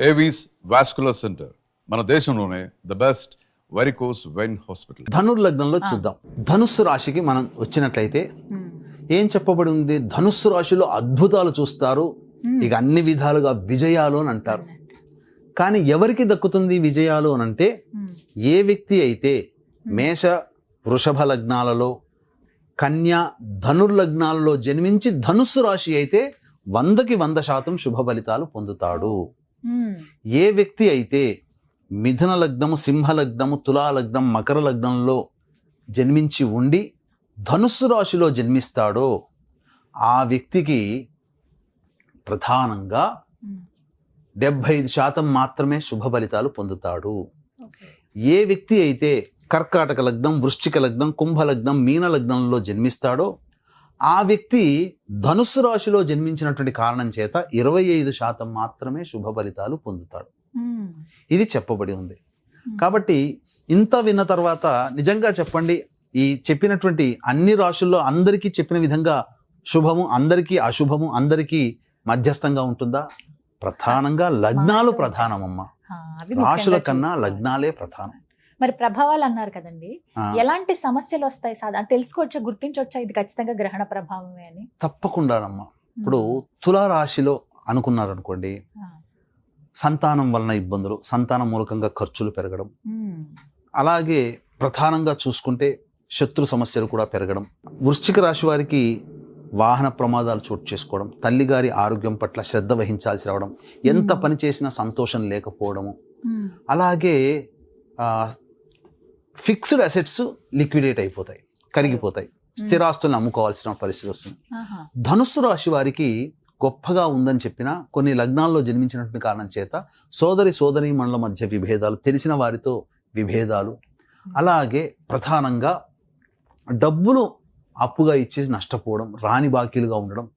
Avis vascular centre మన దేశంలోనే the best varicose vein hospital ధనుర్లగ్నంలో చూద్దాం. ధనుస్సు రాశికి మనం వచ్చినట్లయితే ఏం చెప్పబడి ఉంది ధనుస్సు రాశిలో అద్భుతాలు చూస్తారు. ఇక అన్ని విధాలుగా విజయాలు అని అంటారు. కానీ ఎవరికి దక్కుతుంది విజయాలు అని అంటే ఏ వ్యక్తి అయితే మేష వృషభ లగ్నాలలో కన్య ధనుర్లగ్నాలలో జన్మించి ధనుస్సు రాశి అయితే వందకి వంద శాతం శుభ ఫలితాలు పొందుతాడు. ఏ వ్యక్తి అయితే మిథున లగ్నము సింహ లగ్నము తులా లగ్నం మకర లగ్నంలో జన్మించి ఉండి ధనుస్సు రాశిలో జన్మిస్తాడో ఆ వ్యక్తికి ప్రధానంగా డెబ్భై ఐదు శాతం మాత్రమే శుభ ఫలితాలు పొందుతాడు. ఏ వ్యక్తి అయితే కర్కాటక లగ్నం వృశ్చిక లగ్నం కుంభ లగ్నం మీన లగ్నంలో జన్మిస్తాడో ఆ వ్యక్తి ధనుస్సు రాశిలో జన్మించినటువంటి కారణం చేత ఇరవై ఐదు శాతం మాత్రమే శుభ ఫలితాలు పొందుతాడు. ఇది చెప్పబడి ఉంది. కాబట్టి ఇంత విన్న తర్వాత నిజంగా చెప్పండి ఈ చెప్పినటువంటి అన్ని రాశుల్లో అందరికీ చెప్పిన విధంగా శుభము అందరికీ అశుభము అందరికీ మధ్యస్థంగా ఉంటుందా? ప్రధానంగా లగ్నాలు ప్రధానమమ్మ. రాశుల కన్నా లగ్నాలే ప్రధానం. మరి ప్రభావాలు అన్నారు కదండి ఎలాంటి సమస్యలు వస్తాయి సాధ తెలుసుకోవచ్చా గుర్తించవచ్చా ఇది ఖచ్చితంగా గ్రహణ ప్రభావమే అని. తప్పకుండానమ్మా. ఇప్పుడు తులా రాశిలో అనుకున్నారనుకోండి. సంతానం వలన ఇబ్బందులు సంతానం మూలకంగా ఖర్చులు పెరగడం. అలాగే ప్రధానంగా చూసుకుంటే శత్రు సమస్యలు కూడా పెరగడం. వృశ్చిక రాశి వారికి వాహన ప్రమాదాలు చోటు చేసుకోవడం తల్లిగారి ఆరోగ్యం పట్ల శ్రద్ధ వహించాల్సి రావడం ఎంత పని చేసినా సంతోషం లేకపోవడము. అలాగే ఫిక్స్డ్ అసెట్స్ లిక్విడేట్ అయిపోతాయి కరిగిపోతాయి స్థిరాస్తులను అమ్ముకోవాల్సిన పరిస్థితి వస్తుంది. ధనుస్సు రాశి వారికి గొప్పగా ఉందని చెప్పిన కొన్ని లగ్నాల్లో జన్మించినటువంటి కారణం చేత సోదరి సోదరి మండల మధ్య విభేదాలు తెలిసిన వారితో విభేదాలు అలాగే ప్రధానంగా డబ్బులు అప్పుగా ఇచ్చేసి నష్టపోవడం రాని బాకీలుగా ఉండడం.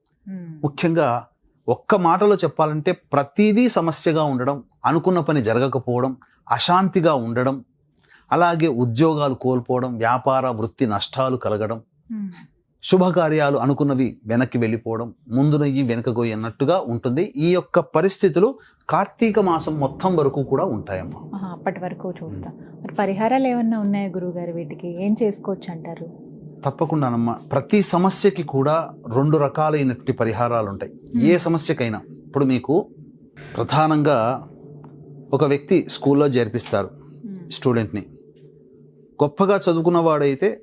ముఖ్యంగా ఒక్క మాటలో చెప్పాలంటే ప్రతిదీ సమస్యగా ఉండడం అనుకున్న పని జరగకపోవడం అశాంతిగా ఉండడం అలాగే ఉద్యోగాలు కోల్పోవడం వ్యాపార వృత్తి నష్టాలు కలగడం. శుభకార్యాలు అనుకున్నవి వెనక్కి వెళ్ళిపోవడం ముందునయ్యి వెనుకగోయి అన్నట్టుగా ఉంటుంది. ఈ యొక్క పరిస్థితులు కార్తీక మాసం మొత్తం వరకు కూడా ఉంటాయమ్మా. అప్పటి వరకు చూస్తాం. మరి పరిహారాలు ఏమన్నా ఉన్నాయా గురువు గారు వీటికి? ఏం చేసుకోవచ్చు అంటారు? తప్పకుండానమ్మా. ప్రతి సమస్యకి కూడా రెండు రకాలైనటువంటి పరిహారాలు ఉంటాయి ఏ సమస్యకైనా. ఇప్పుడు మీకు ప్రధానంగా ఒక వ్యక్తి స్కూల్లో చేర్పిస్తారు. స్టూడెంట్ని గొప్పగా చదువుకున్నవాడైతే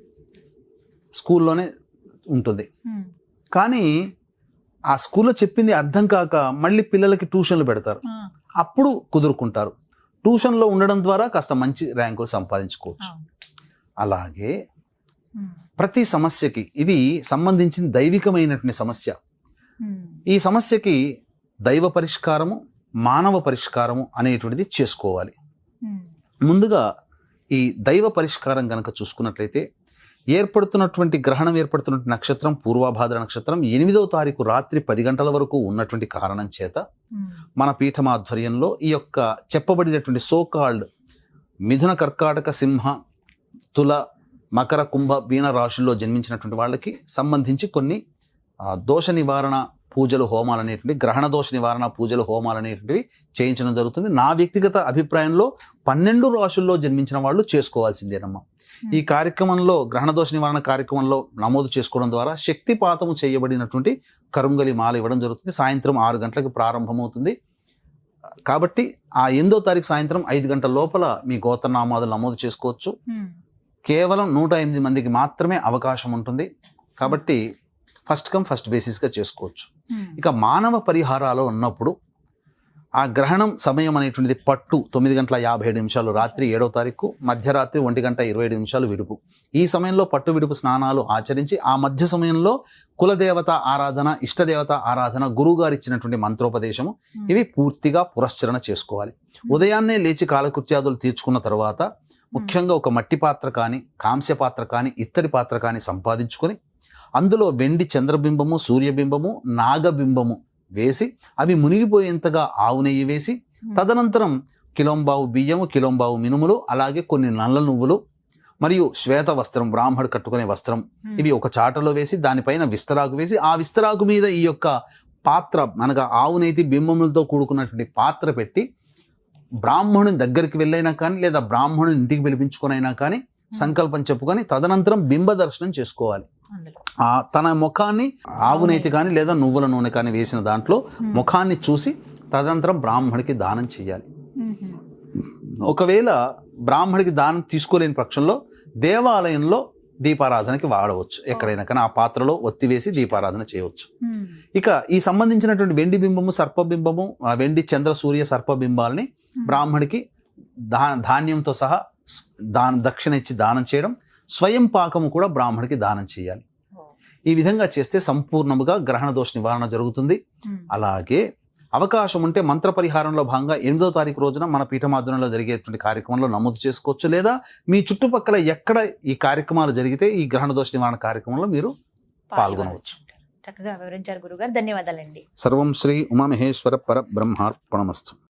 స్కూల్లోనే ఉంటుంది. కానీ ఆ స్కూల్లో చెప్పింది అర్థం కాక మళ్ళీ పిల్లలకి ట్యూషన్లు పెడతారు అప్పుడు కుదురుకుంటారు ట్యూషన్లో ఉండడం ద్వారా కాస్త మంచి ర్యాంకులు సంపాదించుకోవచ్చు. అలాగే. ప్రతి సమస్యకి ఇది సంబంధించిన దైవికమైనటువంటి సమస్య. ఈ సమస్యకి దైవ పరిష్కారము మానవ పరిష్కారము అనేటువంటిది చేసుకోవాలి. ముందుగా ఈ దైవ పరిష్కారం గనక చూసుకున్నట్లయితే ఏర్పడుతున్నటువంటి గ్రహణం ఏర్పడుతున్నటువంటి నక్షత్రం పూర్వాభాద్ర నక్షత్రం ఎనిమిదవ తారీఖు రాత్రి పది గంటల వరకు ఉన్నటువంటి కారణం చేత. మన పీఠం ఆధ్వర్యంలో ఈ యొక్క చెప్పబడినటువంటి సోకాల్డ్ మిథున కర్కాటక సింహ తుల మకర కుంభ మీన రాశుల్లో జన్మించినటువంటి వాళ్ళకి సంబంధించి కొన్ని దోష నివారణ పూజలు హోమాలు అనేటువంటి గ్రహణ దోష నివారణ పూజలు హోమాలు అనేటువంటివి చేయించడం జరుగుతుంది. నా వ్యక్తిగత అభిప్రాయంలో పన్నెండు రాశుల్లో జన్మించిన వాళ్ళు చేసుకోవాల్సిందేనమ్మా. ఈ కార్యక్రమంలో గ్రహణ దోష నివారణ కార్యక్రమంలో నమోదు చేసుకోవడం ద్వారా శక్తిపాతము చేయబడినటువంటి కరుంగలి మాల ఇవ్వడం జరుగుతుంది. సాయంత్రం ఆరు గంటలకు ప్రారంభమవుతుంది. కాబట్టి ఆ ఎనిమిదో తారీఖు సాయంత్రం ఐదు గంటల లోపల మీ గోత్రనామాదులు నమోదు చేసుకోవచ్చు. ఉమ్. కేవలం నూట ఎనిమిది మందికి మాత్రమే అవకాశం ఉంటుంది. కాబట్టి ఫస్ట్ కమ్ ఫస్ట్ బేసిస్గా చేసుకోవచ్చు. ఇక మానవ పరిహారాలు ఉన్నప్పుడు ఆ గ్రహణం సమయం అనేటువంటిది పట్టు తొమ్మిది గంటల యాభై ఏడు నిమిషాలు రాత్రి ఏడవ తారీఖు మధ్యరాత్రి ఒంటి గంట ఇరవై ఏడు నిమిషాలు విడుపు. ఈ సమయంలో పట్టు విడుపు స్నానాలు ఆచరించి ఆ మధ్య సమయంలో కులదేవత ఆరాధన ఇష్టదేవత ఆరాధన గురువుగారు ఇచ్చినటువంటి మంత్రోపదేశము ఇవి పూర్తిగా పురస్చరణ చేసుకోవాలి. ఉదయాన్నే లేచి కాలకృత్యాదులు తీర్చుకున్న తర్వాత ముఖ్యంగా ఒక మట్టి పాత్ర కానీ కాంస్య పాత్ర కానీ ఇత్తడి పాత్ర కానీ సంపాదించుకొని అందులో వెండి చంద్రబింబము సూర్యబింబము నాగబింబము వేసి అవి మునిగిపోయేంతగా ఆవు నెయ్యి వేసి తదనంతరం కిలోంబావు బియ్యము కిలోంబావు మినుములు అలాగే కొన్ని నల్ల నువ్వులు మరియు శ్వేత వస్త్రం బ్రాహ్మడు కట్టుకునే వస్త్రం ఇవి ఒక చాటలో వేసి దానిపైన విస్తరాకు వేసి ఆ విస్తరాకు మీద ఈ యొక్క పాత్ర అనగా ఆవు నేతి బింబములతో కూడుకున్నటువంటి పాత్ర పెట్టి బ్రాహ్మణుని దగ్గరికి వెళ్ళైనా కానీ లేదా బ్రాహ్మణుని ఇంటికి పిలిపించుకొనైనా కానీ సంకల్పం చెప్పుకొని తదనంతరం బింబ దర్శనం చేసుకోవాలి. తన ముఖాన్ని ఆవు నేతి కానీ లేదా నువ్వుల నూనె కానీ వేసిన దాంట్లో ముఖాన్ని చూసి తదనంతరం బ్రాహ్మడికి దానం చేయాలి. ఒకవేళ బ్రాహ్మడికి దానం తీసుకోలేని పక్షంలో దేవాలయంలో దీపారాధనకి వాడవచ్చు. ఎక్కడైనా కానీ ఆ పాత్రలో ఒత్తి వేసి దీపారాధన చేయవచ్చు. ఇక ఈ సంబంధించినటువంటి వెండి బింబము సర్పబింబము ఆ వెండి చంద్ర సూర్య సర్పబింబాలని బ్రాహ్మడికి దా ధాన్యంతో సహా దాన దక్షిణ ఇచ్చి దానం చేయడం స్వయం పాకము కూడా బ్రాహ్మడికి దానం చేయాలి. ఈ విధంగా చేస్తే సంపూర్ణముగా గ్రహణ దోష నివారణ జరుగుతుంది. అలాగే అవకాశం ఉంటే మంత్ర పరిహారంలో భాగంగా ఎనిమిదో తారీఖు రోజున మన పీఠమాధ్యంలో జరిగేటువంటి కార్యక్రమంలో నమోదు చేసుకోవచ్చు. లేదా మీ చుట్టుపక్కల ఎక్కడ ఈ కార్యక్రమాలు జరిగితే ఈ గ్రహణ దోష నివారణ కార్యక్రమంలో మీరు పాల్గొనవచ్చు. చక్కగా వివరించారు గురుగారు. ధన్యవాదాలండి. సర్వం శ్రీ ఉమామహేశ్వర పర బ్రహ్మార్పణమస్తు